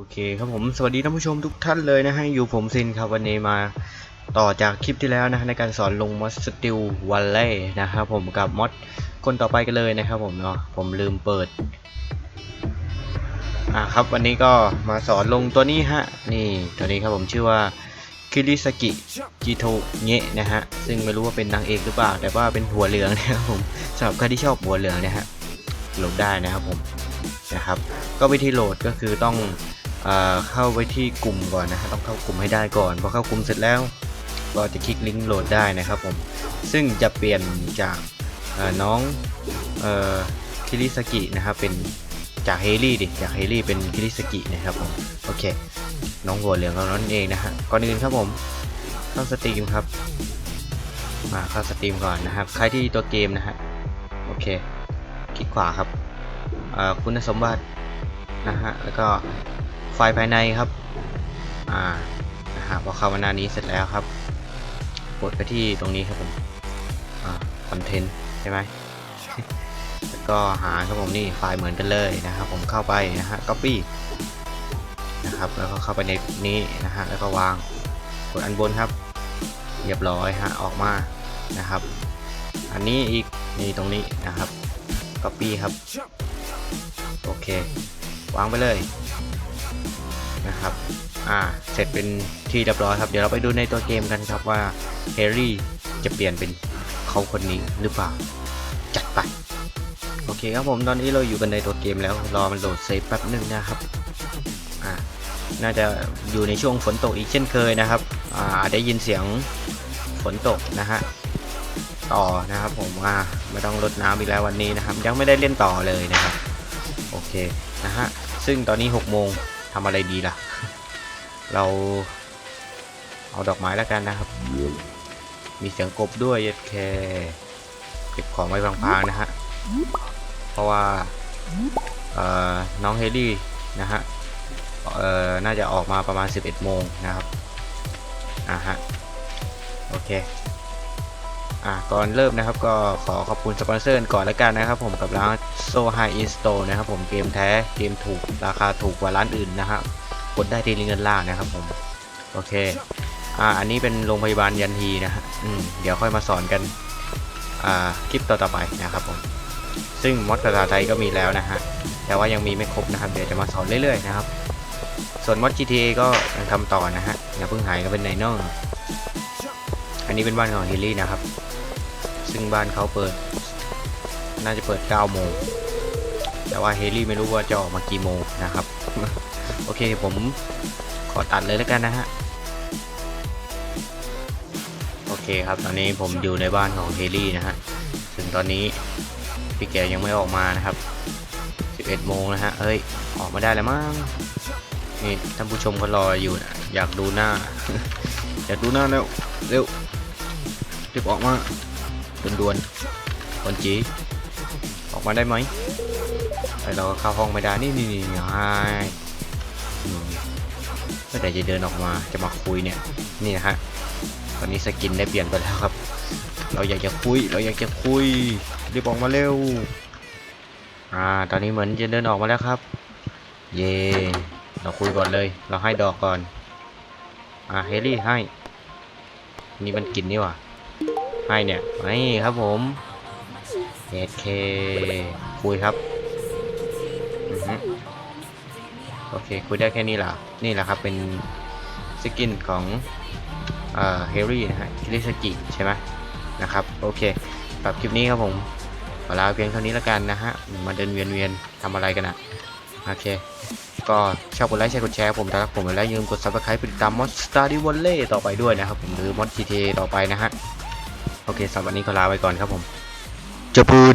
โอเคครับผมสวัสดีท่านผู้ชมทุกท่านเลยนะฮะอยู่ผมซินครับวันนี้มาต่อจากคลิปที่แล้วนะฮะในการสอนลงมอสสติลวัลเล่นะครับผมกับมอดคนต่อไปกันเลยนะครับผมเนาะผมลืมเปิดอ่าครับวันนี้ก็มาสอนลงตัวนี้ฮะนี่ตัวนี้ครับผมชื่อว่าคิริสกิจิโทเนะนะฮะซึ่งไม่รู้ว่าเป็นนางเอกหรือเปล่า แต่ว่าเป็นหัวเหลืองนะครับผมสำหรับใครที่ชอบหัวเหลืองนะฮะโหลดได้นะครับผมนะครับก็วิธีโหลดก็คือต้อง เข้าไปที่กลุ่มก่อนนะฮะต้องเข้ากลุ่มให้ได้ก่อนพอเข้ากลุ่มเสร็จแล้วก็จะคลิกลิงก์โหลดได้นะครับผมซึ่งจะเปลี่ยนจากน้องออคิริสกินะครับเป็นจากเฮลี่ดิจากเฮลี่เป็นคิริสกินะครับผมโอเค น้องหัวเหลืองของเรานั่นเองนะฮะก่อนอื่นครับผมเข้าสตรีมครับมาเข้าสตรีมก่อนนะครับใครที่ตัวเกมนะฮะโอเคคลิกขวาครับคุณสมบัตินะฮะแล้วก็ ไฟล์ภายในครับ อ่านะฮะพอเข้ามาหน้านี้เสร็จแล้วครับ กดไปที่ตรงนี้ครับผม อ่าคอนเทนต์ใช่ไหมแล้วก็หาครับผมนี่ไฟล์เหมือนกันเลยนะครับ ผมเข้าไปนะฮะ copy นะครับแล้วก็เข้าไปในนี้นะฮะแล้วก็วางกดอันบนครับ เรียบร้อยฮะออกมานะครับ อันนี้อีกนี่ตรงนี้นะครับ copy ครับ โอเค วางไปเลย นะครับ อ่า เสร็จเป็นที่เรียบร้อยครับ เดี๋ยวเราไปดูในตัวเกมกันครับว่าแฮร์รี่จะเปลี่ยนเป็นเขาคนนี้หรือเปล่า จัดไป โอเคครับผมตอนนี้เราอยู่กันในตัวเกมแล้ว รอมันโหลดเซฟแป๊บหนึ่งนะครับ อ่า น่าจะอยู่ในช่วงฝนตกอีกเช่นเคยนะครับ อ่า ได้ยินเสียงฝนตกนะฮะ ต่อนะครับผมว่าไม่ต้องรดน้ำอีกแล้ววันนี้นะครับ ยังไม่ได้เล่นต่อเลยนะครับ โอเคนะฮะ ซึ่งตอนนี้6โมง ทำอะไรดีล่ะ เราเอาดอกไม้แล้วกันนะครับ มีเสียงกบด้วยเย็ดแคเก็บของไว้พางๆนะฮะ เพราะว่าน้องเฮลี่นะฮะน่าจะออกมาประมาณ 11 โมงนะครับอ่าฮะ โอเค อะก่อนเริ่มนะครับก็ขอขอบคุณสปอนเซอร์ก่อนแล้วกันนะครับผมกับร้านโซไฮอินสโตนะครับผมเกมแท้เกมถูกราคาถูกกว่าร้านอื่นนะฮะกดได้ที่ลิงก์ด้านล่างนะครับผมโอเคอ่าอันนี้เป็นโรงพยาบาลยันทีนะฮะอืมเดี๋ยวค่อยมาสอนกันอ่าคลิปต่อๆไปนะครับผมซึ่งมอดภาษาไทยก็มีแล้วนะฮะแต่ว่ายังมีไม่ครบนะครับเดี๋ยวจะมาสอนเรื่อยๆนะครับส่วนมอด GTA ก็ยังทำต่อนะฮะอย่าเพิ่งหายกันเป็นไหนเนอกอันนี้เป็นบ้านของเฮลี่นะครับ ซึ่งบ้านเขาเปิด น่าจะเปิด 9 โมง แต่ว่าเฮลี่ไม่รู้ว่าจะออกมากี่โมงนะครับ โอเคผมขอตัดเลยแล้วกันนะฮะ โอเคครับตอนนี้ผมอยู่ในบ้านของเฮลี่นะฮะ ถึงตอนนี้พี่แกยังไม่ออกมานะครับ 11 โมงนะฮะเฮ้ย ออกมาได้แล้วมั้ง นี่ท่านผู้ชมก็รออยู่นะอยากดูหน้า อยากดูหน้าแล้ว เร็วรีบออกมา ด่วนๆคนจีออกมาได้ไหมไอเราเข้าห้องไม่ได้นี่นี่นี่ไอ้เมื่อไหร่จะเดินออกมาจะมาคุยเนี่ยนี่นะฮะตอนนี้สกินได้เปลี่ยนไปแล้วครับ เราอยากจะคุย เราอยากจะคุยรีบออกมาเร็วอ่าตอนนี้เหมือนจะเดินออกมาแล้วครับ เย่เราคุยก่อนเลย เราให้ดอกก่อน อ่าเฮลี่ให้ นี่มันกินนี่หว่า ให้เนี่ยนี่ครับผมเอเคคุยครับอโอเคคุยได้แค่นี้แหละนี่แหละครับเป็นสกินของเอ่อเฮรี่นะฮะคิริสกิใช่ไหมนะครับโอเคสำหรับคลิปนี้ครับผมขอลาเพียงเท่านี้แล้วกันนะฮะมาเดินเวียนเวียนทำอะไรกันอะโอเค ก็ชอบกดไลค์แชร์กดแชร์ผมถ้ารักผมแล้วอย่าลืมกด subscribe ไปติดตามมอสสตาร์ดิวอลเล่ต่อไปด้วยนะครับผมหรือมอส GTA ต่อไปนะฮะ โอเคสำหรับวันนี้ก็ลาไปก่อนครับผมจะพูน